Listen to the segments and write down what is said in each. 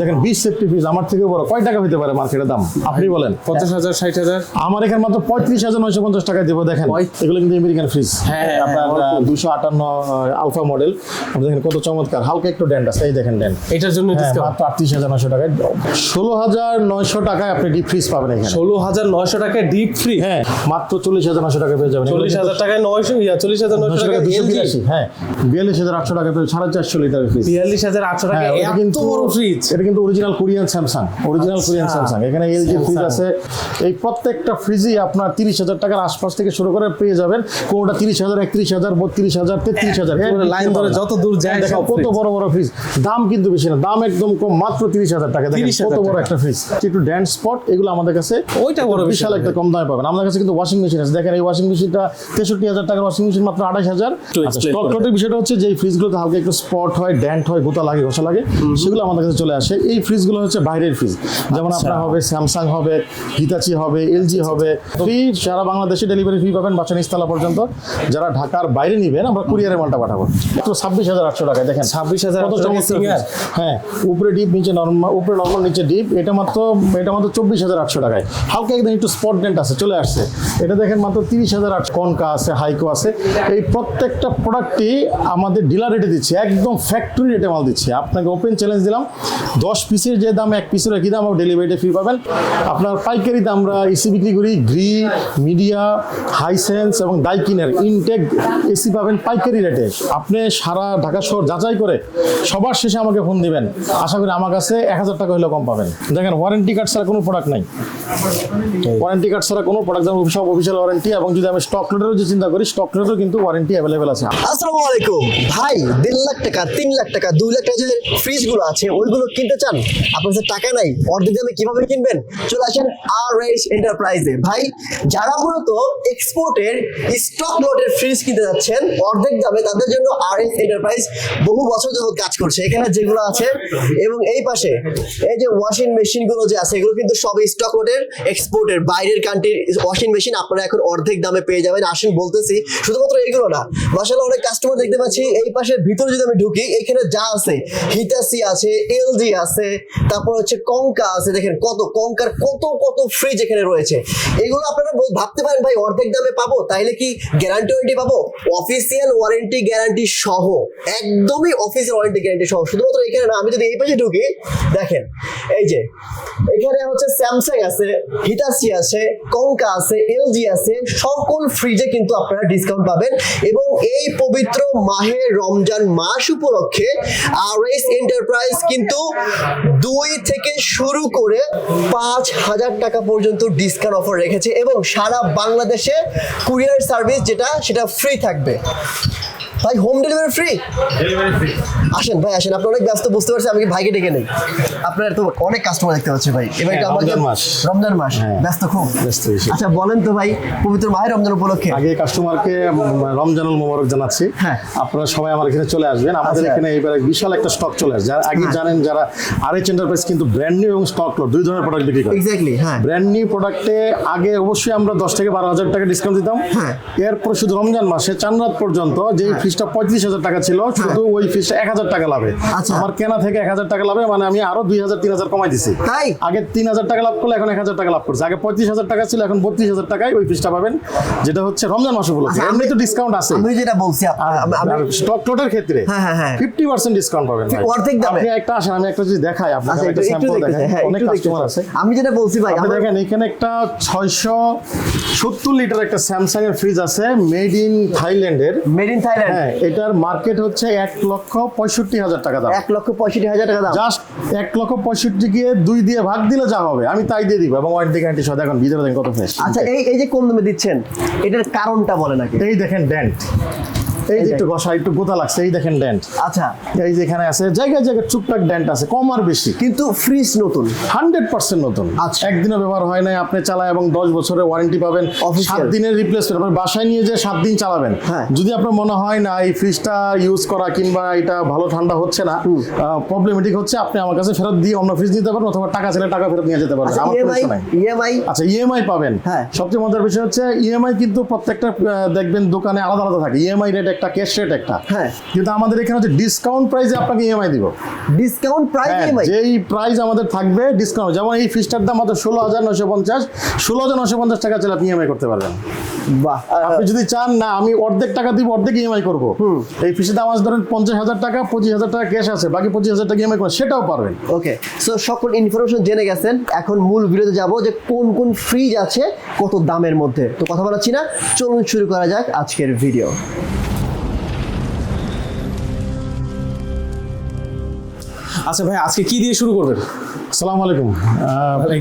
দেখেন বিশ safety fridge আমার থেকে বড়। কয় টাকা হতে পারে মার্কেটের দাম? আপনি বলেন। পঞ্চাশ হাজার ষাট হাজার। আমার এখানে মাত্র পঁয়ত্রিশ হাজার নয়শো পঞ্চাশ টাকায় দেবো দেখেন। এগুলো কিন্তু আমেরিকান ফ্রিজ হ্যাঁ, আপনার দুশো আটান্ন আলফা মডেল আপনি দেখেন কত চমৎকার। হালকা একটু ড্যান্ড আছে এই দেখেন ড্যান্ট এটার জন্য হ্যাঁ, মাত্র আটত্রিশ হাজার নয়শো টাকায়। ষোলো হাজার নয়শো টাকায় আপনি ডিপ ফ্রিজ পাবেন এখানে। ষোলো হাজার নয়শো টাকায় ডিপ ফ্রি হ্যাঁ মাত্র চল্লিশ হাজার নয়শো টাকা পেয়ে যাবেন। চল্লিশ হাজার টাকায় নয়শো ইয়া চল্লিশ হাজার নয়শো টাকা টাকা দুশো বিরাশি হ্যাঁ। বিয়াল্লিশ হাজার আটশো টাকা পেয়ে সাড়ে চারশো লিটারের ফ্রিজ বিয়াল্লিশ হাজার আটশো টাকা হ্যাঁ, কিন্তু বড় ফ্রিজ এটা কিন্তু অরিজিনাল কোরিয়ান স্যামসাং অরিজিনাল আচ্ছা। কোরিয়ান স্যামসাং এখানে এলজি ফ্রিজ আছে এই প্রত্যেকটা ফ্রিজই আপনার তিরিশ হাজার টাকার আশপাশ থেকে শুরু করে পেয়ে যাবেন। কোনটা তিরিশ হাজার একত্রিশ হাজার বত্রিশ হাজার তেত্রিশ হাজার লাইন ধরে যত দূর যায় দেখো কত বড় বড় ফ্রিজ দাম কিন্তু বেশি না দাম একদম কম মাত্র তিরিশ হাজার টাকা। দেখেন কত বড় একটা ফ্রিজ একটু ড্যান্স স্পট এগুলো আমাদের কাছে ওইটা বড় বিশাল একটা কম দামে পাবেন। আমাদের কাছে কিন্তু ওয়াশিং মেশিন আছে। দেখেন এই ওয়াশিং মেশিনটা তেষট্টি হাজার টাকার ওয়াশিং মেশিন মাত্র আঠাশ হাজার। স্টক করে বিষয়টা হচ্ছে যে ফ্রিজগুলোতে হালকা একটু স্পট হয় ড্যান্ট হয় গোতা লাগে ঘষা লাগে সেগুলো আমাদের কাছে চলে আসে এই ফ্রিজগুলো হচ্ছে বাইরের ফ্রিজ যেমন আচ্ছা। আপনার হবে স্যামসাং হবে হিতাচি হবে এলজি হবে। ফ্রি সারা বাংলাদেশে ডেলিভারি ফ্রি পাবেন বাচ্চা নিস্তালা পর্যন্ত। যারা ঢাকার বাইরে নিবেন আমরা কুরিয়ারে মালটা পাঠাবো। মাত্র ছাব্বিশ হাজার আটশো টাকায় দেখেন। 26,800 কত টাকায় চমৎকার singer? fridge। হ্যাঁ উপরে ডিপ নিচে নর্মাল উপরে নর্মাল নিচে ডিপ এটা মাত্র এটা মাত্র চব্বিশ হাজার আটশো টাকায়। হালকা একদম একটু স্পট ডেন্ট আছে চলে আসছে। এটা দেখেন মাত্র তিরিশ হাজার আটশো। কনকা আছে হাইকো আছে। এই প্রত্যেকটা প্রোডাক্টই আমাদের ডিলার রেটে দিচ্ছে একদম ফ্যাক্টরি রেটে মাল দিচ্ছে। আপনাকে ওপেন চ্যালেঞ্জ দিলাম দশ পিসের যে দাম, এক পিসের একই দাম ডেলিভারিতে ফ্রি পাবেন। আপনার পাইকারিতে আমরা এসি বিক্রি করি গ্রি মিডিয়া হাইসেন্স এবং ডাইকিনের ইনটেক এসি পাবেন পাইকারি রেটে আপনি সারা ঢাকা শহর যাচাই করে সবার শেষে আমাকে ফোন দিবেন। আশা করি আমার কাছে এক হাজার টাকা হলে কম পাবেন। দেখেন ওয়ারেন্টি কার্ড ছাড়া কোনো প্রোডাক্ট নাই। ওয়ারেন্টি কার্ড ছাড়া কোনো প্রোডাক্ট যেমন সব অফিসিয়াল ওয়ারেন্টি এবং যদি আমি স্টক লোডেরও যে চিন্তা করি স্টক লোডেরও কিন্তু ওয়ারেন্টি অ্যাভেলেবেল আছে। আসসালামু আলাইকুম। ভাই, দেড় লাখ টাকা, তিন লাখ টাকা, দুই লাখ টাকা যে ফ্রিজগুলো আছে, ওইগুলো কিনতে চান? আপনার কাছে টাকা নাই, অর্ধেক দামে কীভাবে কিনবেন? চলে আসেন আর এইচ এন্টারপ্রাইজে ভাই, যারা মূলত এক্সপোর্টের স্টক লটের ফ্রিজ কিনতে যাচ্ছেন, অর্ধেক দামে তাদের জন্য আর এইচ এন্টারপ্রাইজ বহু বছর যাবত কাজ করছে। এখানে যেগুলো আছে, এবং এই পাশে, এই যে ওয়াশিং মেশিনগুলো যে আছে, এগুলো কিন্তু সব স্টক লটের এক্সপোর্টের বাইরের কান্ট্রির ওয়াশিং মেশিন আপনারা এখন অর্ধেক দামে পেয়ে যাবেন। আসেন বলতেছি, শুধুমাত্র এইগুলো না মাসাল্লাহ অনেক কাস্টমার দেখতে পাচ্ছি। এই পাশের ভিতরে যদি আমি ঢুকি, এখানে যা আছে হিতাসি আছে এলজি আছে, তারপর হচ্ছে কঙ্কা আছে, দেখেন কত, কঙ্কার কত কত ফ্রিজ এখানে রয়েছে। এগুলো আপনারা ভাবতে পারেন, ভাই, অর্ধেক দামে পাবো, তাইলে কি গ্যারান্টি ওয়ারেন্টি পাবো? অফিসিয়াল ওয়ারেন্টি গ্যারান্টি সহ, একদমই অফিসিয়াল ওয়ারেন্টি গ্যারান্টি সহ। শুধুমাত্র এখানে না, আমি যদি এই পাশে ঢুকি, দেখেন, এই যে, এখানে হচ্ছে স্যামসাং আছে হিতাসি আছে, কঙ্কা আছে এলজি আছে, সকল ফ্রিজে কিন্তু আপনারা ডিসকাউন্ট পাবেন। এবং এই পবিত্র মাহে রমজান মাস উপলক্ষে আর এস এন্টারপ্রাইজ কিন্তু দুই থেকে শুরু করে পাঁচ হাজার টাকা পর্যন্ত ডিসকাউন্ট অফার রেখেছে এবং সারা বাংলাদেশে কুরিয়ার সার্ভিস যেটা, সেটা ফ্রি থাকবে। ভাই হোম ডেলিভারি ফ্রি আসেন ভাই আসেন আপনি অনেক ব্যস্ত বুঝতে পারছি আমি ভাইকে ডেকে নেই আপনার তো অনেক কাস্টমার দেখতে পাচ্ছি ভাই এবার এটা হ্যাঁ, আমাকে রমজান মাস। রমজান মাস হ্যাঁ। ব্যস্ত খুব ব্যস্ত বেশি। আচ্ছা বলেন তো ভাই পবিত্র মাহে রমজান উপলক্ষে আগে কাস্টমারকে রমজানুল মোবারক জানাচ্ছি হ্যাঁ। আপনারা সবাই আমার এখানে চলে আসবেন আমাদের আচ্ছা। এখানে এবারে বিশাল একটা স্টক চলে আসবে যারা আগে। জানেন যারা আরএচ এন্টারপ্রাইজ কিন্তু ব্র্যান্ড নিউ এবং স্টক লোড দুই ধরনের প্রোডাক্ট বিক্রি করে এক্স্যাক্টলি হ্যাঁ ব্র্যান্ড নিউ প্রোডাক্টে আগে অবশ্যই আমরা দশ থেকে বারো হাজার টাকা ডিসকাউন্ট দিতাম হ্যাঁ। এরপর শুধু রমজান মাসে চান রাত পর্যন্ত যে ফিসটা পঁয়ত্রিশ হাজার টাকা ছিল শুধু ওই ফিসটা এক হাজার টাকা লাভে। আচ্ছা। আমার কেনা থেকে এক হাজার টাকা লাভে মানে আমি আরও দুই হাজার তিন হাজার কমাই দিছি। তাই? আগে তিন হাজার টাকা লাভ করলে এখন এক হাজার টাকা লাভ করছে। আগে পঁয়ত্রিশ হাজার টাকা ছিল এখন বত্রিশ হাজার টাকায় ওই ফিসটা পাবেন যেটা হচ্ছে রমজান মাস উপলক্ষে। আচ্ছা, এমনি তো ডিসকাউন্ট আছে। আমি যেটা বলছি স্টক লোডের ক্ষেত্রে হ্যাঁ, হ্যাঁ, হ্যাঁ। ফিফটি পার্সেন্ট ডিসকাউন্ট পাবেন অর্ধেক দামে? আপনি একটা আসেন আমি একটা যদি দেখাই আপনাকে আচ্ছা একটু স্যাম্পল দেখাই। অনেক কাস্টমার আছে। আমি যেটা বলছি ভাই আপনি দেখেন এখানে একটা ছয়শো সত্তর লিটার একটা স্যামসাং এর ফ্রিজ আছে মেড ইন থাইল্যান্ডের মেড ইন থাইল্যান্ড হ্যাঁ এটার মার্কেট হচ্ছে এক লক্ষ পঁয়ষট্টি হাজার টাকা দাম। এক লক্ষ পঁয়ষট্টি হাজার টাকা দাম। জাস্ট এক লক্ষ পঁয়ষট্টি গিয়ে দুই দিয়ে ভাগ দিলে যা হবে আমি তাই দিয়ে দিব। এবং ওয়ারেন্টি গ্যারান্টি সহ দেখুন ভিতরে দেখেন কত ফ্রেশ আচ্ছা এই এই যে কম দামে দিচ্ছেন এটার কারণটা বলে নাকি? এই দেখেন ডেন্ট এই যে একটু ঘষা একটু গোতা লাগছে এই দেখেন ডেন্ট আচ্ছা। এই যে এখানে আছে জায়গায় জায়গায় টুকটাক ডেন্ট আছে কম আর বেশি। কিন্তু ফ্রিজ নতুন। হান্ড্রেড পার্সেন্ট নতুন। আচ্ছা। একদিনও ব্যবহার হয় নাই আপনি চালায় এবং দশ বছরের ওয়ারেন্টি পাবেন। সাত দিনের রিপ্লেসমেন্ট আপনার বাসায় নিয়ে যে সাত দিন চালাবেন। হ্যাঁ। যদি আপনার মনে হয় না এই ফ্রিজটা ইউজ করা কিংবা এটা ভালো ঠান্ডা হচ্ছে না প্রবলেমেটিক হচ্ছে আপনি আমার কাছে ফেরত দিয়ে অন্য ফ্রিজ নিতে পারেন অথবা টাকা ছেলে টাকা ফেরত নিয়ে যেতে পারেন আচ্ছা আমার কোনো ইএমআই নাই। ইএমআই আচ্ছা ইএমআই পাবেন। হ্যাঁ। সবচেয়ে মজার বিষয় হচ্ছে ইএমআই কিন্তু প্রত্যেকটা দেখবেন দোকানে আলাদা আলাদা থাকে ইএমআই রেট একটা ক্যাশ রেট একটা। হ্যাঁ। কিন্তু আমাদের এখানে হচ্ছে ডিসকাউন্ট প্রাইসে আপনাকে ইএমআই দিব। ডিসকাউন্ট প্রাইস ইএমআই যেই প্রাইস আমাদের থাকবে ডিসকাউন্ট যেমন এই ফিসটার দাম মাত্র ষোলো হাজার নশো পঞ্চাশ ষোলো হাজার নশো পঞ্চাশ টাকা চলে আপনি ইএমআই করতে পারবেন। বাহ। আপনি যদি চান না আমি অর্ধেক টাকা দিব অর্ধেক ইএমআই করব। এই ফিসের দাম আছে ধরেন পঞ্চাশ হাজার টাকা পঁচিশ হাজার টাকা ক্যাশ আছে বাকি পঁচিশ হাজার টাকা ইএমআই করবেন সেটাও পারবেন। ওকে সো সকল ইনফরমেশন জেনে গেছেন এখন মূল ভিডিওতে যাব যে কোন কোন ফ্রিজ আছে কত দামের মধ্যে। তো কথা বলাচ্ছি না চলুন শুরু করা যাক আজকের ভিডিও আচ্ছা ভাই আজকে কি দিয়ে শুরু করবেন? সালাম আলাইকুম।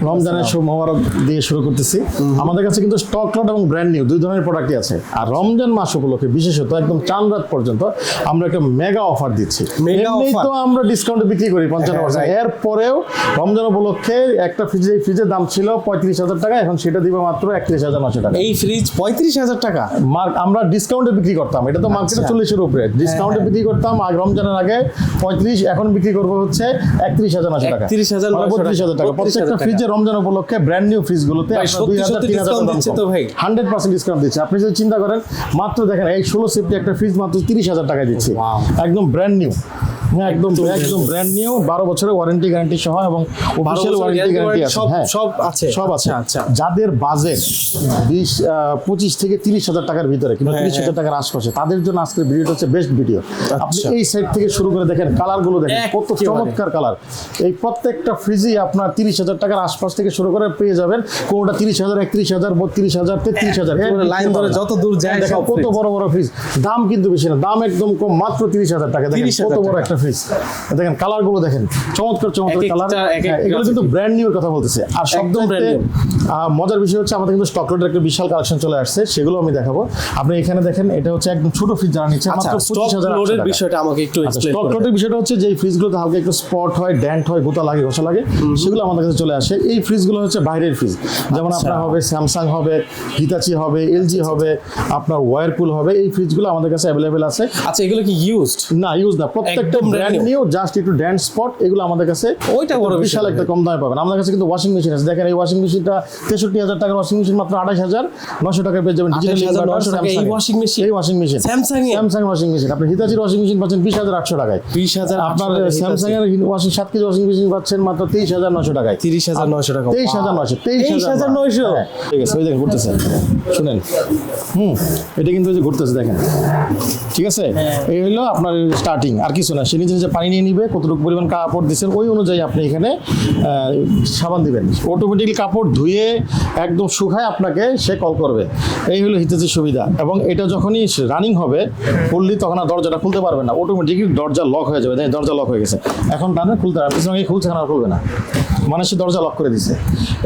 রমজানের শুভ মোবারক দিয়ে শুরু করতেছি। আমাদের কাছে কিন্তু স্টক লট এবং ব্র্যান্ড নিউ দুই ধরনের প্রোডাক্টই আছে। আর রমজান মাস উপলক্ষে বিশেষত একদম চান রাত পর্যন্ত আমরা একটা মেগা অফার দিচ্ছি। এমনি তো আমরা ডিসকাউন্টে বিক্রি করি পঞ্চান্ন পার্সেন্ট এরপরেও রমজান উপলক্ষে একটা ফ্রিজে ফ্রিজের দাম ছিল পঁয়ত্রিশ হাজার টাকা এখন সেটা দিবে মাত্র একত্রিশ হাজার নশো টাকা। এই ফ্রিজ পঁয়ত্রিশ হাজার টাকা? মার্ক আমরা ডিসকাউন্টে বিক্রি করতাম। এটা তো আচ্ছা। মার্কেটে চল্লিশের উপরে। হ্যাঁ, ডিসকাউন্টে হ্যাঁ। বিক্রি করতাম রমজানের আগে পঁয়ত্রিশ এখন বিক্রি করব হচ্ছে একত্রিশ হাজার নশো টাকা। তিরিশ হাজার রমজান উপলক্ষে ব্র্যান্ড নিউ ভাই 100% ডিসকাউন্ট দিচ্ছে আপনি যদি চিন্তা করেন মাত্র দেখেন এই ষোলো সেফটি একটা ফ্রিজ মাত্র ত্রিশ হাজার টাকা দিচ্ছে। একদম ব্র্যান্ড নিউ হ্যাঁ একদম একদম ব্র্যান্ড নিউ বারো বছরের ওয়ারেন্টি গ্যারান্টি সহ এবং অফিসিয়াল ওয়ারেন্টি গ্যারান্টি আছে সব- হ্যাঁ সব আছে? সব আছে। আচ্ছা, আচ্ছা। যাদের বাজেট বিশ আহ, পঁচিশ থেকে তিরিশ হাজার টাকার ভিতরে কিংবা হ্যাঁ, তিরিশ হাজার টাকার আশপাশে তাদের জন্য আজকের ভিডিওটা হচ্ছে বেস্ট ভিডিও আপনি আচ্ছা। এই সাইড থেকে শুরু করে দেখেন কালারগুলো দেখেন কত। চমৎকার কালার এই প্রত্যেকটা ফ্রিজই আপনার তিরিশ হাজার টাকার আশপাশ থেকে শুরু করে পেয়ে যাবেন। কোনটা তিরিশ হাজার একত্রিশ হাজার বত্রিশ হাজার তেত্রিশ হাজার লাইন ধরে যত দূর যায় কত বড় বড় ফ্রিজ দাম কিন্তু বেশি না দাম একদম কম মাত্র তিরিশ হাজার টাকা। দেখেন কত বড় একটা ফ্রিজ। দেখেন কালারগুলো দেখেন চমৎকার চমৎকার কালার। এগুলো কিন্তু ব্র্যান্ড নিউ কথা বলতেছে। আর শব্দ মজার বিষয় হচ্ছে আমাদের কিন্তু স্টক লটের একটা বিশাল কালেকশন চলে আসছে সেগুলো আমি দেখাবো। আপনি এখানে দেখেন এটা হচ্ছে একদম ছোট ফ্রিজ যারা নিচ্ছে আচ্ছা মাত্র লোডের বিষয়টা আমাকে একটু এক্সপ্লেইন স্টক করুন লটের বিষয়টা হচ্ছে যে ফ্রিজগুলোতে হালকা একটু স্পট হয় ড্যান্ট হয় গোতা লাগে ঘষা লাগে সেগুলো আমাদের কাছে চলে আসে। এই ফ্রিজগুলো হচ্ছে বাইরের ফ্রিজ যেমন আচ্ছা। আপনার হবে স্যামসাং হবে হিতাচি হবে এলজি হবে আপনার ওয়ারপুল হবে এই ফ্রিজগুলো আমাদের কাছে অ্যাভেলেবেল আছে। আচ্ছা এগুলো কি ইউজড না ইউজ না প্রত্যেকটা ব্র্যান্ড নিউ জাস্ট একটু ড্যান্ট স্পট এগুলো আমাদের কাছে ওইটা বড় বিশাল একটা কম দামে পাবেন। আমাদের কাছে কিন্তু ওয়াশিং মেশিন আছে। দেখেন এই ওয়াশিং মেশিনটা তেষট্টি হাজার টাকার ওয়াশিং মেশিন মাত্র আঠাশ হাজার। নশো টাকা পেয়ে যাবেন ডিজিটাল এই washing machine? এই ওয়াশিং মেশিন এর? স্যামসাং ওয়াশিং মেশিন আপনি হিতাচির ওয়াশিং মেশিন পাচ্ছেন বিশ হাজার আটশো টাকায়। বিশ হাজার আপনার স্যামসাং এর ওয়াশিং সাত কেজি ওয়াশিং মেশিন পাচ্ছেন মাত্র তেইশ হাজার নশো টাকায়। তিরিশ হাজার নয়শো টাকা তেইশ হাজার নশো তেইশ 23,900 হ্যাঁ, ঠিক আছে ওই দেখেন ঘুরতেছে শুনেন। হুম এটা কিন্তু ঘুরতেছে দেখেন। ঠিক আছে? এই হলো আপনার স্টার্টিং আর কিছু না নিজে নিজে পানি নিয়ে নিবে, কতটুকু পরিমাণ কাপড় দিচ্ছেন ওই অনুযায়ী আপনি এখানে সাবান দিবেন। অটোমেটিকলি কাপড় ধুয়ে একদম শুকায় আপনাকে, সে কল করবে। এই হলো হিতেজের সুবিধা। এবং এটা যখনই রানিং হবে ফুললি তখন আর দরজাটা খুলতে পারবে না। অটোমেটিকলি দরজা লক হয়ে যাবে। দরজা লক হয়ে গেছে। এখন টানে, খুলতে হবে। পিছনে খুলছে আর খুলবে না। মানে সে দরজা লক করে দিছে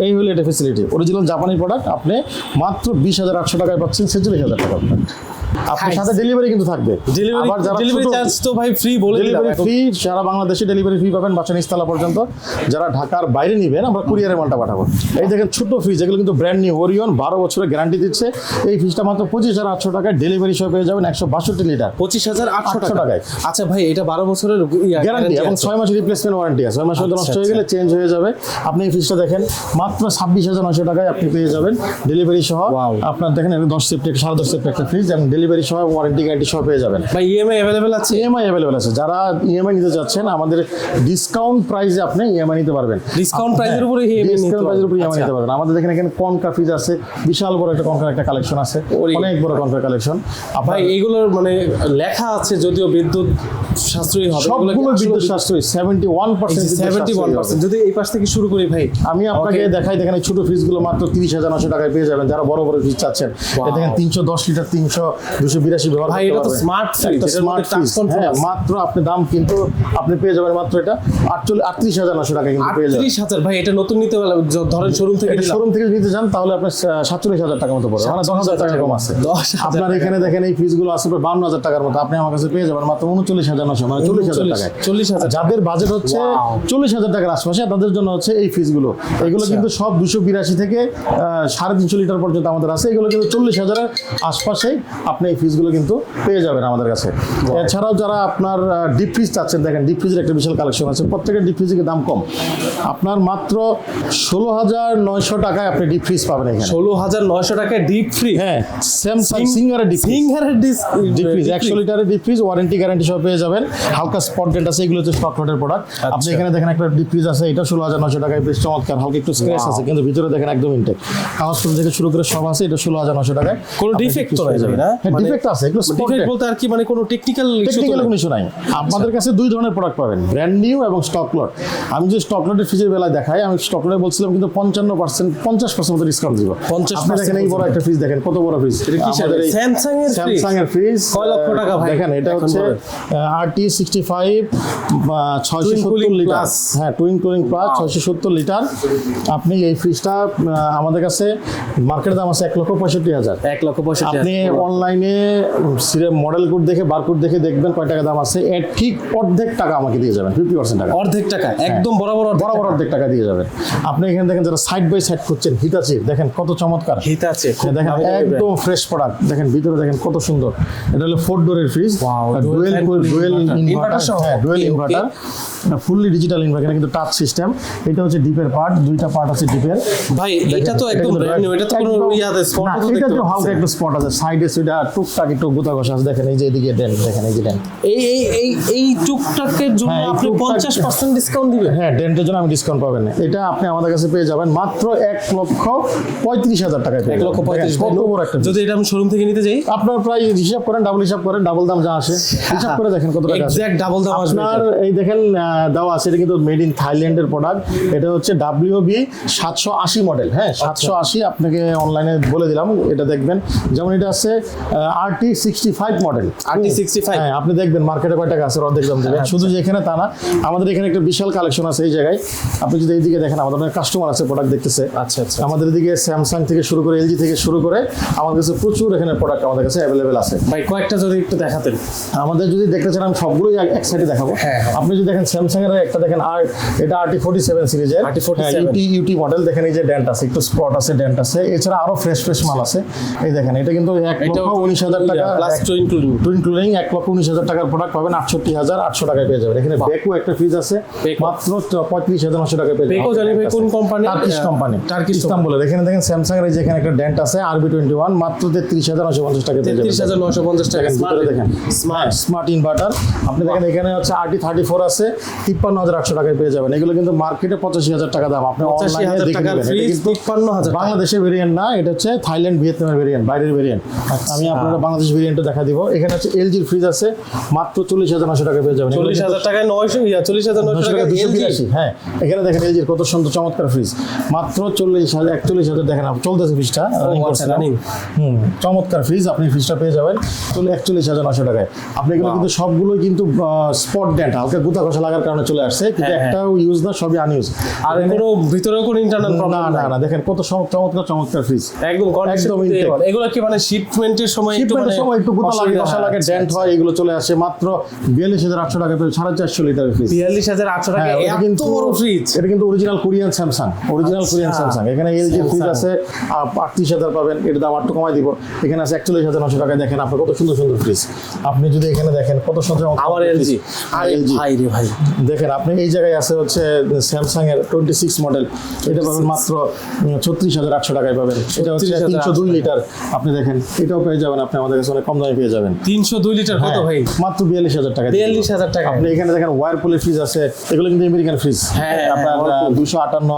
এই হলো এটা ফেসিলিটি অরিজিনাল জাপানি প্রোডাক্ট আপনি মাত্র বিশ হাজার আটশো টাকায় পাচ্ছেন, ছেচল্লিশ হাজার টাকা আপনার সাথে ডেলিভারি কিন্তু থাকবে। ডেলিভারি চার্জ তো ভাই ফ্রি বলে ডেলিভারি ফ্রি সারা বাংলাদেশে ডেলিভারি ফ্রি পাবেন বাচ্চা নিস্তালা পর্যন্ত। যারা ঢাকার বাইরে নিবেন আমরা কুরিয়ারের মালটা পাঠাবো। এই দেখেন ছোট ফ্রিজ এগুলো কিন্তু ব্র্যান্ড নিউ ওরিয়ন বারো বছরের গ্যারান্টি দিচ্ছে। এই ফ্রিজটা মাত্র পঁচিশ হাজার আটশো টাকায় ডেলিভারি সহ পেয়ে যাবেন একশো বাষট্টি লিটার পঁচিশ হাজার আটশো টাকায়। আচ্ছা ভাই এটা বারো বছরের গ্যারান্টি এবং ছয় মাসের রিপ্লেসমেন্ট ওয়ারেন্টি আছে। ছয় মাসের মধ্যে আচ্ছা, নষ্ট হয়ে গেলে চেঞ্জ হয়ে যাবে। আপনি এই ফ্রিজটা দেখেন মাত্র ছাব্বিশ হাজার নশো টাকায় আপনি পেয়ে যাবেন ডেলিভারি সহ। আপনার দেখেন দশ সেপ্টি সাড়ে দশ সেপ্টি একটা ফ্রিজ এবং ডেলিভারি সহ ওয়ারেন্টি গ্যারান্টি সহ পেয়ে যাবেন। ভাই ইএমআই অ্যাভেলেবেল আছে? ইএমআই অ্যাভেলেবেল আছে। যারা ইএমআই নিতে যাচ্ছেন আমাদের ডিসকাউন্ট প্রাইসে আপনি ইএমআই নিতে পারবেন। Price এর উপরে ডিসকাউন্ট প্রাইসের উপরে ইএমআই আচ্ছা। নিতে পারবেন। আমাদের দেখেন এখানে কনকা ফ্রিজ আছে বিশাল বড় একটা কনকার একটা কালেকশন আছে। অনেক বড় কনকার কালেকশন ভাই এইগুলোর মানে লেখা আছে যদিও বিদ্যুৎ সাশ্রয়ী হবে। সবগুলো বিদ্যুৎ সাশ্রয়ী seventy one percent seventy one percent যদি এই পাশ থেকে শুরু করি ভাই আমি আপনাকে দেখাই দেখেন এই ছোট ফ্রিজগুলো মাত্র তিরিশ হাজার নশো টাকায় পেয়ে যাবেন। যারা বড় বড় ফ্রিজ চাচ্ছেন. দেখেন তিনশো দশ লিটার তিনশো দুশো বিরাশি ব্যবহার ভাই, এটা তো স্মার্ট ফ্রিজ হ্যাঁ মাত্র আপনি দাম কিন্তু আপনি পেয়ে যাবেন মাত্র এটা আটচল্লিশ আটত্রিশ হাজার নশো টাকা কিন্তু পেয়ে যাবেন। হাজার ভাই এটা নতুন নিতে পারলে ধরেন শোরুম থেকে। শোরুম থেকে নিতে চান তাহলে আপনার সাতচল্লিশ হাজার টাকার মতো পড়বে। মানে দশ হাজার টাকা কম আছে। আপনার এখানে দেখেন এই ফ্রিজগুলো আছে প্রায় বান্ন হাজার টাকার মতো। আপনি আমার কাছে পেয়ে যাবেন মাত্র উনচল্লিশ হাজার নশো মানে চল্লিশ হাজার 39 টাকায়। 40,000 যাদের বাজেট হচ্ছে. চল্লিশ হাজার টাকার আশপাশে তাদের জন্য হচ্ছে এই ফ্রিজগুলো এগুলো আচ্ছা। কিন্তু সব দুশো বিরাশি থেকে সাড়ে তিনশো লিটার পর্যন্ত আমাদের আছে। এগুলো কিন্তু চল্লিশ হাজারের আশপাশেই আপনি আপনি এই ফ্রিজগুলো কিন্তু পেয়ে যাবেন আমাদের কাছে। এছাড়াও যারা আপনার ডিপ ফ্রিজ চাচ্ছেন দেখেন ডিপ ফ্রিজের একটা বিশাল কালেকশন আছে। প্রত্যেকের ডিপ ফ্রিজের দাম কম। আপনার মাত্র ষোলো হাজার নয়শো টাকায় আপনি ডিপ ফ্রিজ পাবেন এখানে। ষোলো হাজার নয়শো টাকায় ডিপ ফ্রি হ্যাঁ স্যামসাং সিঙ্গারের ডিপ ফ্রিজ ডিস ডিপ ফ্রিজ একশো লিটারের ডিপ ফ্রিজ ওয়ারেন্টি গ্যারান্টি সব পেয়ে যাবেন। হালকা স্পট ডেন্ট আছে এগুলো হচ্ছে স্টক লটের প্রোডাক্ট আপনি। এখানে দেখেন একটা ডিপ ফ্রিজ আছে এটা ষোলো হাজার নশো টাকায় বেশ চমৎকার হালকা একটু স্ক্র্যাচ আছে কিন্তু ভিতরে দেখেন একদম ইনটেক কাগজপত্র থেকে শুরু করে সব আছে এটা ষোলো হাজার নশো টাকায়। কোনো ডিফেক্ট তো নাই পেয়ে না। হ্যাঁ ডিফেক্ট আছে এগুলো ডিফেক্ট বলতে আর কি মানে কোনো টেকনিক্যাল টেকনিক্যাল কোনো ইস্যু নাই। আমাদের কাছে দুই ধরনের প্রোডাক্ট পাবেন ব্র্যান্ড নিউ এবং স্টক লট আমি যে স্টক লটের ফ্রিজের বেলায় দেখাই আমি স্টক লটে বলছিলাম কিন্তু পঞ্চান্ন পার্সেন্ট পঞ্চাশ পার্সেন্ট মতো ডিসকাউন্ট দিব। 50% আপনি দেখেন এই বড় একটা ফ্রিজ দেখেন কত বড় ফ্রিজ? Samsung এর স্যামসাং এর ফ্রিজ কয় লক্ষ টাকা ভাই? দেখেন এটা হচ্ছে বলেন। আর টি সিক্সটি ফাইভ ছয়শো সত্তর লিটার হ্যাঁ টুইন কুলিং প্লাস ছয়শো সত্তর লিটার আপনি এই ফ্রিজটা আমাদের কাছে মার্কেট দাম আছে এক লক্ষ পঁয়ষট্টি হাজার। এক লক্ষ পঁয়ষট্টি আপনি হাজার। অনলাইনে মডেল কোড দেখে বারকোড দেখে দেখবেন কয় টাকা দাম আছে। এর ঠিক অর্ধেক টাকা আমাকে দিয়ে যাবেন ফিফটি পার্সেন্ট টাকা। অর্ধেক টাকা একদম বরাবর অর্ধেক বরাবর টাকা। অর্ধেক টাকা দিয়ে যাবেন। আপনি এখানে দেখেন যারা সাইড বাই সাইড করছেন হিতাচি দেখেন কত চমৎকার। হিত আছে দেখেন দামি দামি একদম ফ্রেশ প্রোডাক্ট দেখেন ভিতরে দেখেন কত সুন্দর। এটা হলো ফোর ডোরের ফ্রিজ ডুয়েল ডুয়েল ইনভার্টার সহ? হ্যাঁ dual Okay, inverter fully digital inverter কিন্তু টাচ সিস্টেম এটা হচ্ছে ডিপের পার্ট দুইটা পার্ট আছে ডিপের ভাই এটা তো একদম ব্র্যান্ড নিউ এটা তো কোনো ইয়াতে স্পট তো এটা তো হালকা একটু স্পট আছে সাইডে সুইডা টুকটাক একটু গুতা ঘষা আছে দেখেন এই যে এদিকে দেন দেখেন এই যে দেন। এই এই এই এই টুকটাকের জন্য হ্যাঁ, আপনি টুকটাক- পঞ্চাশ পার্সেন্ট ডিসকাউন্ট দিবেন? হ্যাঁ ডেন্টের জন্য আমি ডিসকাউন্ট পাবেন না। এটা আপনি আমাদের কাছে পেয়ে যাবেন মাত্র এক লক্ষ পঁয়ত্রিশ হাজার টাকায় পেয়ে এক লক্ষ যাবেন। পঁয়ত্রিশ দেখেন, কত বড় একটা যদি এটা আমি শোরুম থেকে নিতে যাই? আপনার প্রায় হিসাব করেন ডাবল হিসাব করেন ডাবল দাম যা আসে হিসাব করে দেখেন কত টাকা এক্স্যাক্ট ডাবল দাম আসবে আপনার এই দেখেন দেওয়া আছে এটা কিন্তু মেড ইন থাইল্যান্ডের প্রোডাক্ট এটা হচ্ছে ডাব্লিউ বি সাতশো আশি মডেল হ্যাঁ আচ্ছা। সাতশো আশি আপনাকে অনলাইনে বলে দিলাম এটা দেখবেন। যেমন এটা আছে R T sixty five model RT sixty five হ্যাঁ আপনি দেখবেন মার্কেটে কয় টাকা আছে অর্ধেক দাম দেবেন শুধু যে এখানে তা না আমাদের এখানে একটা বিশাল কালেকশন আছে এই জায়গায়। আপনি যদি এইদিকে দেখেন আমাদের অনেক কাস্টমার আছে প্রোডাক্ট দেখতেছে। আচ্ছা, আচ্ছা। আমাদের এদিকে স্যামসাং থেকে শুরু করে এলজি থেকে শুরু করে আমাদের কাছে প্রচুর এখানে প্রোডাক্ট আমাদের কাছে অ্যাভেলেবেল আছে। ভাই কয়েকটা যদি একটু দেখাতেন। আমাদের যদি দেখতে চান আমি সবগুলোই এক- সাইডে দেখাবো। হ্যাঁ, হ্যাঁ। আপনি যদি দেখেন স্যামসাং এর একটা দেখেন আর এটা আরটি ফোর্টি সেভেন সিরিজের। RT47 ইউটি ইউটি মডেল দেখেন এই যে ডেন্ট আছে একটু স্পট আছে ডেন্ট আছে। এছাড়া আরও ফ্রেশ ফ্রেশ মাল আছে। এই দেখেন এটা কিন্তু এক লক্ষ উনিশ হাজার টাকা plus two including two including এক লক্ষ উনিশ হাজার টাকার প্রোডাক্ট পাবেন আটষট্টি হাজার আটশো টাকায় পেয়ে যাবেন। এখানে বেকো একটা ফ্রিজ আছে মাত্র পঁয়ত্রিশ হাজার নশো টাকায় পেয়ে জানি ভাই কোন company? টার্কিশ কোম্পানি Turkish ইস্তাম্বুলের। এখানে দেখেন স্যামসাং এর এই যে এখানে একটা ডেন্ট আছে আরবি টোয়েন্টি ওয়ান মাত্র তেত্রিশ হাজার নশো পঞ্চাশ টাকা যাবেন। তেত্রিশ হাজার নশো পঞ্চাশ টাকা দেখেন স্মার্ট স্মার্ট ইনভার্টার আপনি দেখেন এখানে হচ্ছে আরটি থার্টি ফোর আছে তিপ্পান্ন হাজার আটশো টাকায় পেয়ে যাবেন। এগুলো কিন্তু মার্কেটে পঁচাশি হাজার টাকা দাম। আপনি অনলাইনে দেখে তিপ্পান্ন হাজার বাংলাদেশের ভেরিয়েন্ট না এটা হচ্ছে থাইল্যান্ড ভিয়েতনামের ভেরিয়েন্ট বাইরের ভেরিয়েন্ট আমি আপনারা বাংলাদেশ ভেরিয়েন্টটা দেখা দিব। এখানে হচ্ছে এলজির ফ্রিজ আছে মাত্র চল্লিশ হাজার নশো টাকা পেয়ে যাবেন। চল্লিশ হাজার টাকায় নয়শো চল্লিশ হাজার নশো টাকা দুশো বিরাশি। হ্যাঁ এখানে দেখেন এলজির কত সুন্দর চমৎকার ফ্রিজ মাত্র চল্লিশ হাজার একচল্লিশ হাজার দেখেন চলতেছে ফ্রিজটা আচ্ছা। হুম চমৎকার ফ্রিজ আপনি ফ্রিজটা পেয়ে যাবেন। চলে একচল্লিশ হাজার নশো টাকায়। আপনি এগুলো কিন্তু সবগুলোই কিন্তু স্পট ডেন্ট হালকা গুতা ঘষা লাগার কারণে চলে আসছে কিন্তু হ্যাঁ, হ্যাঁ। একটাও ইউজ না সবই আনইউজ আর কোনো ভিতরেও কোনো ইন্টারনাল প্রবলেম না না দেখেন কত চমৎকার চমৎকার ফ্রিজ একদম একদম এগুলো কি মানে শিপমেন্টের সময় শিপমেন্টের মানে সময় একটু গুতা লাগে অসুবিধা লাগে আচ্ছা, ডেন্ট হয় এগুলো চলে আসে মাত্র বিয়াল্লিশ হাজার আটশো টাকা সাড়ে চারশো লিটারের ফ্রিজ বিয়াল্লিশ হাজার আটশো টাকা হ্যাঁ, কিন্তু বড় ফ্রিজ এটা কিন্তু অরিজিনাল কোরিয়ান স্যামসাং অরিজিনাল আচ্ছা। কোরিয়ান স্যামসাং এখানে এলজি ফ্রিজ আছে আটত্রিশ হাজার পাবেন এর দাম আটটু কমাই দিব। এখানে আছে একচল্লিশ হাজার নশো টাকায় দেখেন আপনার কত সুন্দর সুন্দর ফ্রিজ আপনি যদি এখানে দেখেন কত সুন্দর আবার এলজি আর এলজি ভাই রে ভাই। দেখেন আপনি এই জায়গায় আছে হচ্ছে স্যামসাং এর টোয়েন্টি সিক্স মডেল এটা পাবেন মাত্র ছত্রিশ হাজার আটশো টাকায় পাবেন। এটা হচ্ছে তিনশো দুই লিটার। আপনি দেখেন এটাও পেয়ে যাবেন আপনি আমাদের কাছে অনেক কম দামে পেয়ে যাবেন। তিনশো দুই লিটার কত হ্যাঁ, ভাই? মাত্র বিয়াল্লিশ হাজার টাকা 42,000 টাকায়। আপনি এখানে দেখেন ওয়ারপুলের ফ্রিজ আছে। এগুলো কিন্তু আমেরিকান ফ্রিজ হ্যাঁ, আপনার দুশো আটান্ন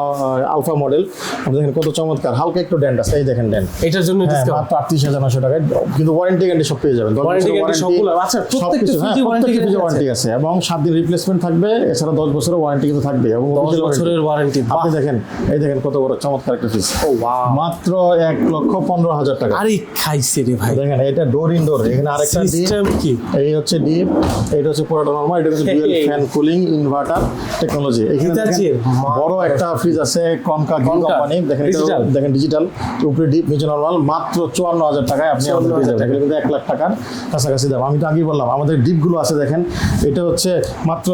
আলফা মডেল আপনি দেখেন কত চমৎকার। হালকা একটু ডেন্ট আছে এই দেখেন ডেন্ট এটার জন্য হ্যাঁ মাত্র আটত্রিশ হাজার নশো টাকায়। কিন্তু ওয়ারেন্টি গ্যারান্টি সব পেয়ে যাবেন। guarantee warranty, সবগুলো। আচ্ছা, প্রত্যেকটা সবকিছু, হ্যাঁ, ওয়ারেন্টি আছে। এবং সাত দিন রিপ্লেসমেন্ট থাকবে এছাড়া দশ বছরের ওয়ারেন্টি কিন্তু থাকবে এবং দশ বছরের ওয়ারেন্টি আপনি দেখেন এই দেখেন কত বড় চমৎকার একটা ফ্রিজ ও মাত্র এক লক্ষ পনেরো হাজার টাকা। আরে খাইছে রে ভাই। দেখেন এটা ডোর ইনডোর এখানে আরেকটা সিস্টেম কি? এই হচ্ছে ডিপ এটা হচ্ছে পুরোটা নরমাল এটা হচ্ছে dual fan cooling inverter technology এখানে বড় একটা ফ্রিজ আছে কনকা কোম্পানি দেখেন দেখেন ডিজিটাল উপরে ডিপ নিচে নরমাল মাত্র চুয়ান্ন হাজার টাকায় আপনি আমাদের পেয়ে যাবেন। এগুলো কিন্তু এক লাখ টাকার কাছাকাছি দাম। আমি তো আগেই বললাম আমাদের ডিপগুলো আছে দেখেন। এটা হচ্ছে মাত্র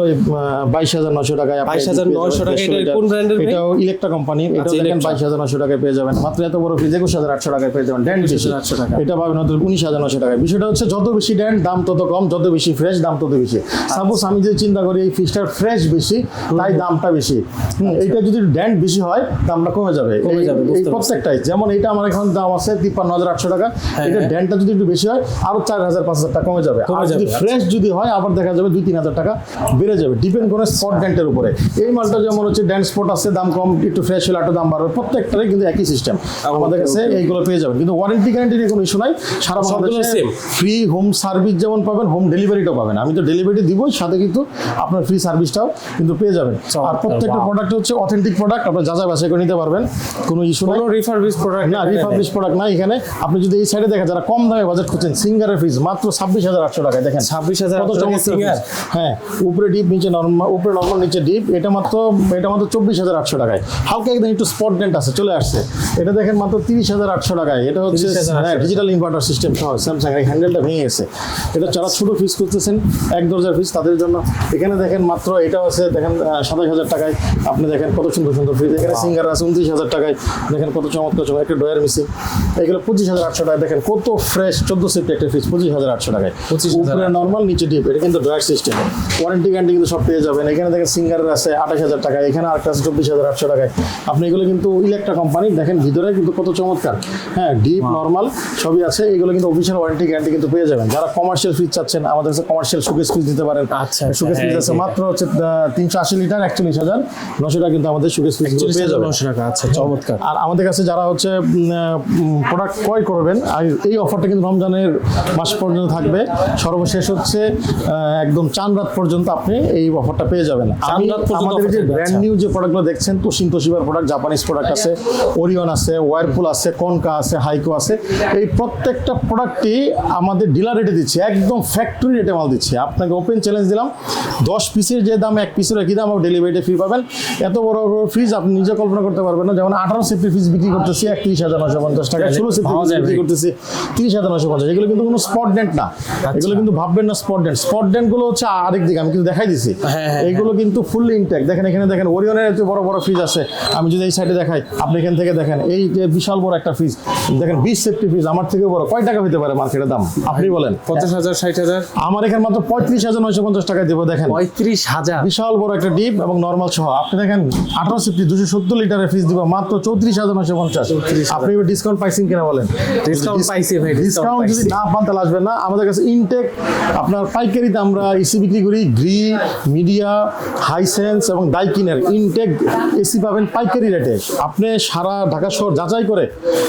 বাইশ হাজার নশো টাকায় আপনি 22,900 টাকা, এটা কোন brand এটাও ইলেকট্রা কোম্পানির এটা আচ্ছা, দেখেন বাইশ হাজার নশো টাকায় পেয়ে যাবেন। মাত্র এত বড় ফ্রিজ একুশ হাজার আটশো টাকায় পেয়ে যাবেন। ড্যান্ড বেশি। টাকা। এটা পাবেন হয়তো উনিশ হাজার নশো টাকায়। বিষয়টা হচ্ছে যত বেশি ড্যান্ড দাম তত কম যত বেশি ফ্রেশ দাম তত বেশি। সাপোজ আমি যদি চিন্তা করি এই ফ্রিজটার ফ্রেশ বেশি তাই দামটা বেশি। এইটা যদি ড্যান্ড বেশি হয় দামটা কমে যাবে। কমে যাবে, প্রত্যেকটাই। যেমন এটা আমার এখন দাম আছে তিপ্পান্ন হাজার আটশো টাকা। এটা হ্যাঁ। ড্যান্ডটা যদি একটু বেশি হয় আরও চার হাজার পাঁচ হাজার টাকা কমে যাবে। আর যদি আচ্ছা। ফ্রেশ যদি হয় আবার দেখা যাবে দুই তিন হাজার টাকা বেড়ে যাবে। ডিপেন্ড করে স্পট ড্যান্টের উপরে। এই মালটা যেমন হচ্ছে ড্যান্ড স্পট আছে দাম কম একটু ফ্রেশ হলে একটু দাম বাড়বে। প্রত্যেকটারই কিন্তু একই সিস্টেম আমাদের কাছে এইগুলো পেয়ে যাবেন। কিন্তু ওয়ারেন্টি গ্যারান্টির কোনো ইস্যু নাই। সারা বাংলাদেশে ফ্রি হোম সার্ভিস যেমন পাবেন হোম ডেলিভারিটাও পাবেন। আমি তো ডেলিভারি দিবই সাথে কিন্তু আপনার ফ্রি সার্ভিসটাও কিন্তু পেয়ে যাবেন। আর প্রত্যেকটা প্রোডাক্ট হচ্ছে অথেন্টিক প্রোডাক্ট আপনার যাচাই বাছাই করে নিতে পারবেন কোনো ইস্যু নাই। রিফারবিশ প্রোডাক্ট না রিফাবলিশ প্রোডাক্ট না এখানে। আপনি যদি এই সাইডে দেখেন যারা কম দামে বাজেট করছেন সিঙ্গারের ফিস মাত্র ছাব্বিশ হাজার আটশো টাকায় দেখেন। 26,800 কত টাকায় চমৎকার Singer? fridge। হ্যাঁ উপরে ডিপ নিচে নর্মাল উপরে নর্মাল নিচে ডিপ এটা মাত্র এটা মাত্র চব্বিশ হাজার আটশো টাকায়। হালকা একদম একটু স্পট ডেন্ট আছে চলে আসছে। এটা দেখেন মাত্র তিরিশ হাজার আটশো টাকায়। এটা হচ্ছে হ্যাঁ ডিজিটাল ইনভার্টার সিস্টেম সহ স্যামসাং এই হ্যান্ডেলটা ভেঙে গেছে। এটা যারা ছোট ফিস করতেছেন এক দরজার ফিস তাদের জন্য। এখানে দেখেন মাত্র এটা আছে দেখেন সাতাশ হাজার টাকায়। আপনি দেখেন কত সুন্দর সুন্দর ফ্রিজ এখানে সিঙ্গার আছে উনত্রিশ হাজার টাকায়। দেখেন কত চমৎকার চমৎকার একটা ডয়ার মিসিং এগুলো পঁচিশ হাজার আটশো টাকায়। দেখেন কত ফ্রেশ চোদ্দ সিফটি একটা ফ্রিজ পঁচিশ হাজার আটশো টাকায়। 25,800 উপরে নর্মাল নিচে ডিপ এটা কিন্তু ডয়ার সিস্টেম ওয়ারেন্টি গ্যারান্টি কিন্তু সব পেয়ে যাবেন। এখানে দেখেন সিঙ্গারের আছে আঠাশ হাজার টাকায় এখানে আরেকটা আছে চব্বিশ হাজার আটশো টাকায়। আপনি এগুলো কিন্তু ইলেকট্রা কোম্পানি দেখেন ভিতরে কিন্তু কত চমৎকার। হ্যাঁ ডিপ নর্মাল সবই আছে এগুলো কিন্তু অফিসিয়াল ওয়ারেন্টি গ্যারান্টি কিন্তু পেয়ে যাবেন। যারা কমার্শিয়াল ফ্রিজ চাচ্ছেন আমাদের কাছে কমার্শিয়াল সুকেস ফ্রিজ দিতে পারেন। আচ্ছা, সুকেস ফ্রিজ হ্যাঁ, আছে মাত্র হচ্ছে তিনশো আশি লিটার একচল্লিশ হাজার নশো টাকা কিন্তু আমাদের সুকেস ফ্রিজ পেয়ে যাবেন। টাকা আচ্ছা চমৎকার। আর আমাদের কাছে যারা হচ্ছে প্রোডাক্ট ক্রয় করবেন আর এই অফারটা কিন্তু রমজানের মাস পর্যন্ত থাকবে। সর্বশেষ হচ্ছে একদম চান রাত পর্যন্ত আপনি এই অফারটা পেয়ে যাবেন। আমাদের যে ব্র্যান্ড আচ্ছা। নিউ যে প্রোডাক্টগুলো দেখছেন তোশিন তোশিবার প্রোডাক্ট জাপানিজ প্রোডাক্ট আছে ওরিয়ন আছে ওয়ারপুল আছে কনকা আছে হাইকো আছে এই প্রত্যেকটা প্রোডাক্টই আমাদের ডিলার রেটে দিচ্ছে একদম ফ্যাক্টরি রেটে মাল দিচ্ছে। আপনাকে ওপেন চ্যালেঞ্জ দিলাম দশ পিসের যে দাম এক পিসের একই দাম ডেলিভারিতে ফ্রি পাবেন। এত বড় বড় ফ্রিজ আপনি নিজে কল্পনা করতে পারবেন না যেমন আঠারো সেফটি ফ্রিজ বিক্রি করতেছি একত্রিশ হাজার নশো পঞ্চাশ টাকা ষোলো সেফটি ফ্রিজ বিক্রি করতেছি তিরিশ হাজার নশো পঞ্চাশ এগুলো কিন্তু কোনো স্পট ডেন্ট না। এগুলো কিন্তু ভাববেন না স্পট ডেন্ট স্পট ডেন্টগুলো হচ্ছে আরেক দিকে আমি কিন্তু দেখাই দিছি। হ্যাঁ, হ্যাঁ, এইগুলো কিন্তু ফুললি ইনটেক দেখেন এখানে দেখেন ওরিয়নের যে বড় বড় ফ্রিজ আছে। আমি যদি এই সাইডে দেখাই আপনি এখান থেকে দেখেন এই যে বিশাল বড় একটা ফ্রিজ দেখেন বিশ সেফটি ফ্রিজ আমার থেকে বড়। কয় টাকা হতে পারে মার্কেটের দাম? আপনি বলেন। পঞ্চাশ হাজার ষাট হাজার? আমার এখানে মাত্র পঁয়ত্রিশ হাজার নয়শো পঞ্চাশ টাকা দেবো দেখেন। পঁয়ত্রিশ হাজার? বিশাল বড় একটা ডিপ এবং নর্মাল সহ। আপনি দেখেন আঠারো সেফটি দুশো সত্তর লিটারের ফ্রিজ দিব মাত্র চৌত্রিশ হাজার নয়শো পঞ্চাশ। আপনি ডিসকাউন্ট পাইছেন কিনা বলেন? Discount পাইছি ভাই, ডিসকাউন্ট যদি না পান তাহলে আসবেন না। আমাদের কাছে ইনটেক আপনার পাইকারিতে আমরা এসি বিক্রি করি গ্রি মিডিয়া হাইসেন্স এবং ডাইকিনের ইনটেক এসি পাবেন পাইকারি রেটে আপনি সারা ঢাকা শহর যাচাই করে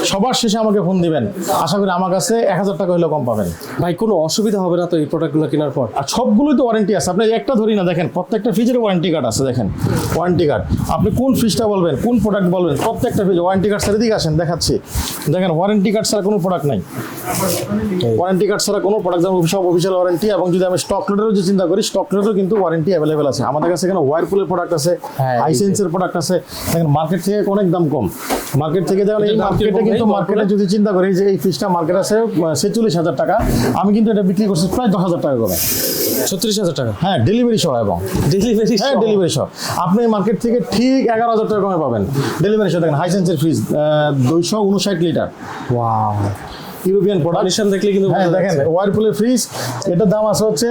সবার শেষে আমাকে ফোন দিবেন। আশা করি আমার কাছে এক হাজার টাকা হলেও কম পাবেন। ভাই কোনো অসুবিধা হবে না তো এই প্রোডাক্টগুলো কেনার পর? আর সবগুলোই তো ওয়ারেন্টি আছে। আপনি একটা ধরি না দেখেন প্রত্যেকটা ফ্রিজের ওয়ারেন্টি কার্ড আছে দেখেন। ওয়ারেন্টি কার্ড আপনি কোন ফ্রিজটা বলবেন কোন প্রোডাক্ট বলবেন প্রত্যেকটা ফ্রিজ ওয়ারেন্টি কার্ড সাথে দিকে আসেন দেখাচ্ছি। দেখেন ওয়ারেন্টি কার্ড ছাড়া কোনো প্রোডাক্ট নাই। ওয়ারেন্টি কার্ড ছাড়া কোনো প্রোডাক্ট যেমন সব অফিসিয়াল ওয়ারেন্টি এবং যদি আমি স্টক লোডেরও যে চিন্তা করি স্টক লোডেরও কিন্তু ওয়ারেন্টি অ্যাভেলেবেল আছে। আমাদের কাছে এখানে ওয়ারপুলের প্রোডাক্ট আছে হ্যাঁ, হাইসেন্সের প্রোডাক্ট আছে। দেখেন মার্কেট থেকে অনেক দাম কম। মার্কেট থেকে দেখেন এই মার্কেটে কিন্তু মার্কেটে যদি চিন্তা করি যে এই ফিসটা মার্কেট আছে ছেচল্লিশ হাজার টাকা। আমি কিন্তু এটা বিক্রি করছি প্রায় দশ হাজার টাকা করে। ছত্রিশ হাজার টাকা? হ্যাঁ ডেলিভারি সহ এবং। ডেলিভারি হ্যাঁ ডেলিভারি সহ। আপনি মার্কেট থেকে ঠিক এগারো হাজার টাকা কমে পাবেন। ডেলিভারি সহ দেখেন হাইসেন্সের ফ্রিজ দুইশো উনষাট litre wow European product condition দেখলে কিন্তু হ্যাঁ দেখেন ওয়ারপুলের ফ্রিজ এটার দাম আছে হচ্ছে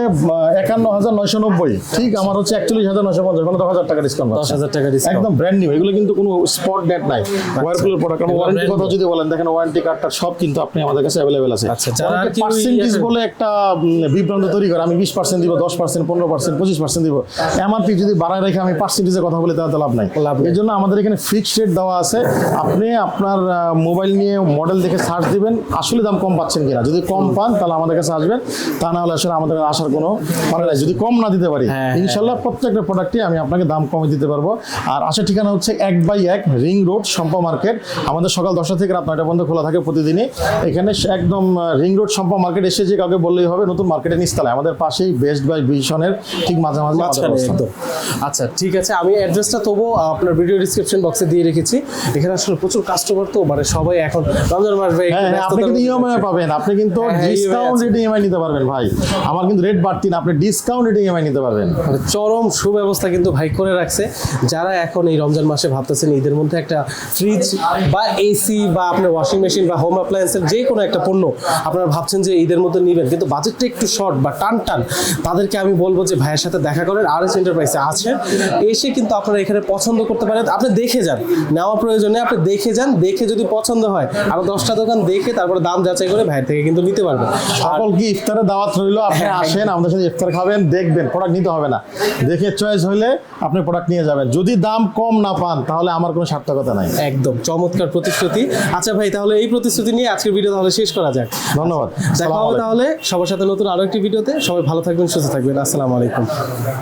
একান্ন হাজার নয়শো নব্বই। ঠিক আমার হচ্ছে একচল্লিশ হাজার নয়শো পঞ্চাশ মানে দশ হাজার টাকা ডিসকাউন্ট 10,000 টাকা discount। একদম ব্র্যান্ড নিউ এগুলো কিন্তু কোনো স্পট ডেট নাই। ওয়ারপুলের প্রোডাক্ট ওয়ারেন্টি কথা যদি বলেন দেখেন ওয়ারেন্টি কার্ডটা সব কিন্তু আপনি আমাদের কাছে অ্যাভেলেবেল আছে। আচ্ছা, পার্সেন্টেজ বলে একটা বিভ্রান্ত তৈরি করে আমি বিশ পার্সেন্ট দিব দশ পার্সেন্ট পনেরো পার্সেন্ট পঁচিশ পার্সেন্ট দিব। এমআরপি যদি বাড়ায় রেখে আমি পার্সেন্টেজের কথা বলি তাহলে লাভ নাই। এই জন্য আমাদের এখানে ফিক্সড রেট দেওয়া আছে। আপনি আপনার মোবাইল নিয়ে মডেল দেখে সার্চ দিবেন। আসলে দাম কম পাচ্ছেন কিনা? যদি কম পান তাহলে আমাদের কাছে আসবেন। তা না হলে আসলে আমাদের আসার কোনো মানে নাই। যদি কম না দিতে পারি হ্যাঁ, হ্যাঁ, ইনশাল্লাহ প্রত্যেকটা প্রোডাক্টই আমি আপনাকে দাম কমে দিতে পারব। আর আসার ঠিকানা হচ্ছে এক বাই এক রিং রোড সম্পা মার্কেট। আমাদের সকাল দশটা থেকে রাত নয়টা পর্যন্ত খোলা থাকে প্রতিদিনই। এখানে একদম রিং রোড সম্পা মার্কেট এসে যে কাউকে বললেই হবে নতুন মার্কেটের নিস্তালায় আমাদের পাশেই বেস্ট বাই ভিশনের ঠিক মাঝামাঝি আচ্ছা ঠিক আছে। আমি অ্যাড্রেসটা তবু আপনার ভিডিও ডিসক্রিপশন বক্সে দিয়ে রেখেছি। এখানে আসলে প্রচুর কাস্টমার তো মানে সবাই এখন রমজান মাস ভাই হ্যাঁ হ্যাঁ, ইএমআই পাবেন। আপনি কিন্তু হ্যাঁ, হ্যাঁ, ডিসকাউন্ট রেটে ইএমআই নিতে পারবেন ভাই। আমার কিন্তু রেট বাড়তি না আপনি ডিসকাউন্ট রেটে ইএমআই নিতে পারবেন। চরম সুব্যবস্থা কিন্তু ভাই করে রাখছে। যারা এখন এই রমজান মাসে ভাবতেছেন ঈদের মধ্যে একটা ফ্রিজ বা এসি বা আপনার ওয়াশিং মেশিন বা হোম অ্যাপ্লায়েন্সের যে কোনো একটা পণ্য আপনারা ভাবছেন যে ঈদের মধ্যে নেবেন। কিন্তু বাজেটটা একটু শর্ট বা টান টান তাদেরকে আমি বলব যে ভাইয়ের সাথে দেখা করেন। আর এস এন্টারপ্রাইসে আছে এসে কিন্তু আপনারা এখানে পছন্দ করতে পারেন। আপনি দেখে যান। নেওয়া প্রয়োজনে আপনি দেখে যান। দেখে যদি পছন্দ হয় আরও দশটা দোকান দেখে তারপরে দাম যাচাই করে ভাইয়ের থেকে কিন্তু নিতে পারবেন সকল কি ইফতারে দাওয়াত রইল? আপনি হ্যাঁ, আসেন আমাদের সাথে ইফতার খাবেন দেখবেন প্রোডাক্ট নিতে হবে না। দেখে চয়েস হলে আপনি প্রোডাক্ট নিয়ে যাবেন। যদি দাম কম না পান তাহলে আমার কোনো সার্থকতা নাই। একদম চমৎকার প্রতিশ্রুতি। আচ্ছা ভাই তাহলে এই প্রতিশ্রুতি নিয়ে আজকের ভিডিও তাহলে শেষ করা যাক। ধন্যবাদ। দেখা হবে তাহলে সবার সাথে নতুন আরও একটি ভিডিওতে সবাই ভালো থাকবেন সুস্থ থাকবেন। আসসালামু আলাইকুম।